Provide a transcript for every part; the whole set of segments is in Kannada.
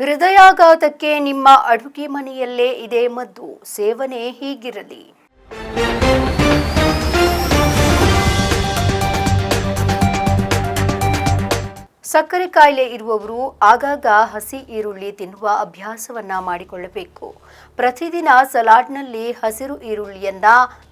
ಹೃದಯಾಘಾತಕ್ಕೆ ನಿಮ್ಮ ಅಡುಗೆ ಮನೆಯಲ್ಲೇ ಇದೆ ಮದ್ದು. ಸೇವನೆ ಹೀಗಿರಲಿ. ಸಕ್ಕರೆ ಕಾಯಿಲೆ ಇರುವವರು ಆಗಾಗ ಹಸಿ ಈರುಳ್ಳಿ ತಿನ್ನುವ ಅಭ್ಯಾಸವನ್ನ ಮಾಡಿಕೊಳ್ಳಬೇಕು. ಪ್ರತಿದಿನ ಸಲಾಡ್ನಲ್ಲಿ ಹಸಿರು ಈರುಳ್ಳಿಯನ್ನ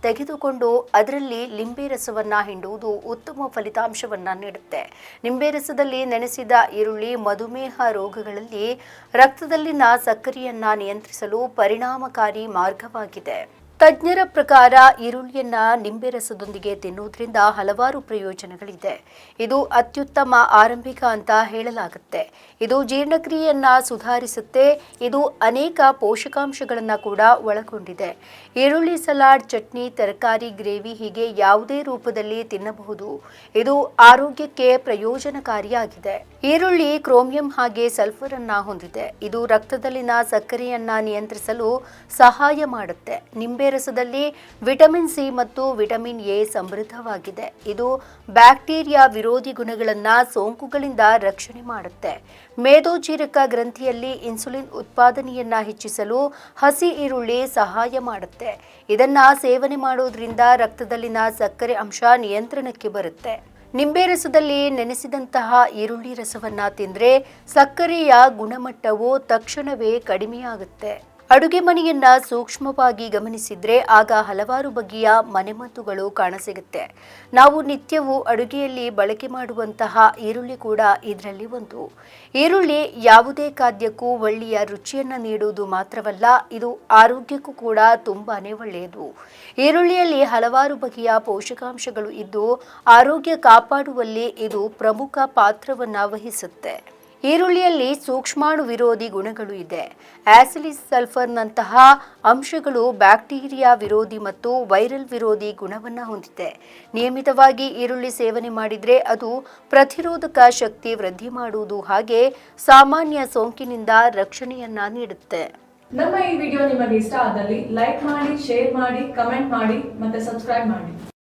ತೆಗೆದುಕೊಂಡು ಅದರಲ್ಲಿ ಲಿಂಬೆ ರಸವನ್ನ ಹಿಂಡುವುದು ಉತ್ತಮ ಫಲಿತಾಂಶವನ್ನ ನೀಡುತ್ತೆ. ನಿಂಬೆ ರಸದಲ್ಲಿ ನೆನೆಸಿದ ಈರುಳ್ಳಿ ಮಧುಮೇಹ ರೋಗಗಳಲ್ಲಿ ರಕ್ತದಲ್ಲಿನ ಸಕ್ಕರೆಯನ್ನ ನಿಯಂತ್ರಿಸಲು ಪರಿಣಾಮಕಾರಿ ಮಾರ್ಗವಾಗಿದೆ. ತಜ್ಞರ ಪ್ರಕಾರ ಈರುಳ್ಳಿಯನ್ನ ನಿಂಬೆ ರಸದೊಂದಿಗೆ ತಿನ್ನುವುದರಿಂದ ಹಲವಾರು ಪ್ರಯೋಜನಗಳಿದೆ. ಇದು ಅತ್ಯುತ್ತಮ ಆರಂಭಿಕ ಅಂತ ಹೇಳಲಾಗುತ್ತೆ. ಇದು ಜೀರ್ಣಕ್ರಿಯೆಯನ್ನ ಸುಧಾರಿಸುತ್ತೆ. ಇದು ಅನೇಕ ಪೋಷಕಾಂಶಗಳನ್ನ ಕೂಡ ಒಳಗೊಂಡಿದೆ. ಈರುಳ್ಳಿ ಸಲಾಡ್, ಚಟ್ನಿ, ತರಕಾರಿ, ಗ್ರೇವಿ ಹೀಗೆ ಯಾವುದೇ ರೂಪದಲ್ಲಿ ತಿನ್ನಬಹುದು. ಇದು ಆರೋಗ್ಯಕ್ಕೆ ಪ್ರಯೋಜನಕಾರಿಯಾಗಿದೆ. ಈರುಳ್ಳಿ ಕ್ರೋಮಿಯಂ ಹಾಗೆ ಸಲ್ಫರ್ ಅನ್ನ ಹೊಂದಿದೆ. ಇದು ರಕ್ತದಲ್ಲಿನ ಸಕ್ಕರೆಯನ್ನ ನಿಯಂತ್ರಿಸಲು ಸಹಾಯ ಮಾಡುತ್ತೆ. ನಿಂಬೆ ರಸದಲ್ಲಿ ವಿಟಮಿನ್ ಸಿ ಮತ್ತು ವಿಟಮಿನ್ ಎ ಸಮೃದ್ಧವಾಗಿದೆ. ಇದು ಬ್ಯಾಕ್ಟೀರಿಯಾ ವಿರೋಧಿ ಗುಣಗಳನ್ನ ಸೋಂಕುಗಳಿಂದ ರಕ್ಷಣೆ ಮಾಡುತ್ತೆ. ಮೇದೋಜೀರಕ ಗ್ರಂಥಿಯಲ್ಲಿ ಇನ್ಸುಲಿನ್ ಉತ್ಪಾದನೆಯನ್ನ ಹೆಚ್ಚಿಸಲು ಹಸಿ ಈರುಳ್ಳಿ ಸಹಾಯ ಮಾಡುತ್ತೆ. ಇದನ್ನ ಸೇವನೆ ಮಾಡೋದ್ರಿಂದ ರಕ್ತದಲ್ಲಿನ ಸಕ್ಕರೆ ಅಂಶ ನಿಯಂತ್ರಣಕ್ಕೆ ಬರುತ್ತೆ. ನಿಂಬೆ ರಸದಲ್ಲಿ ನೆನೆಸಿದಂತಹ ಈರುಳ್ಳಿ ರಸವನ್ನ ತಿಂದ್ರೆ ಸಕ್ಕರೆಯ ಗುಣಮಟ್ಟವು ತಕ್ಷಣವೇ ಕಡಿಮೆಯಾಗುತ್ತೆ. ಅಡುಗೆ ಮನೆಯನ್ನ ಸೂಕ್ಷ್ಮವಾಗಿ ಗಮನಿಸಿದ್ರೆ ಆಗ ಹಲವಾರು ಬಗೆಯ ಮನೆಮದ್ದುಗಳು ಕಾಣಸಿಗುತ್ತೆ. ನಾವು ನಿತ್ಯವೂ ಅಡುಗೆಯಲ್ಲಿ ಬಳಕೆ ಮಾಡುವಂತಹ ಈರುಳ್ಳಿ ಕೂಡ ಇದರಲ್ಲಿ ಒಂದು. ಈರುಳ್ಳಿ ಯಾವುದೇ ಖಾದ್ಯಕ್ಕೂ ಒಳ್ಳೆಯ ರುಚಿಯನ್ನ ನೀಡುವುದು ಮಾತ್ರವಲ್ಲ, ಇದು ಆರೋಗ್ಯಕ್ಕೂ ಕೂಡ ತುಂಬಾನೇ ಒಳ್ಳೆಯದು. ಈರುಳ್ಳಿಯಲ್ಲಿ ಹಲವಾರು ಬಗೆಯ ಪೋಷಕಾಂಶಗಳು ಇದ್ದು, ಆರೋಗ್ಯ ಕಾಪಾಡುವಲ್ಲಿ ಇದು ಪ್ರಮುಖ ಪಾತ್ರವನ್ನ ವಹಿಸುತ್ತೆ. ಈರುಳ್ಳಿಯಲ್ಲಿ ಸೂಕ್ಷ್ಮಾಣು ವಿರೋಧಿ ಗುಣಗಳು ಇದೆ. ಆಸಿಲಿಸ್ ಸಲ್ಫರ್ನಂತಹ ಅಂಶಗಳು ಬ್ಯಾಕ್ಟೀರಿಯಾ ವಿರೋಧಿ ಮತ್ತು ವೈರಲ್ ವಿರೋಧಿ ಗುಣವನ್ನು ಹೊಂದಿದೆ. ನಿಯಮಿತವಾಗಿ ಈರುಳ್ಳಿ ಸೇವನೆ ಮಾಡಿದರೆ ಅದು ಪ್ರತಿರೋಧಕ ಶಕ್ತಿ ವೃದ್ಧಿ ಮಾಡುವುದು ಹಾಗೆ ಸಾಮಾನ್ಯ ಸೋಂಕಿನಿಂದ ರಕ್ಷಣೆಯನ್ನ ನೀಡುತ್ತೆ. ನಮ್ಮ ಈ ವಿಡಿಯೋ ನಿಮಗೆ ಇಷ್ಟ ಆದಲ್ಲಿ ಲೈಕ್ ಮಾಡಿ, ಶೇರ್ ಮಾಡಿ, ಕಮೆಂಟ್ ಮಾಡಿ ಮತ್ತೆ ಸಬ್ಸ್ಕ್ರೈಬ್ ಮಾಡಿ.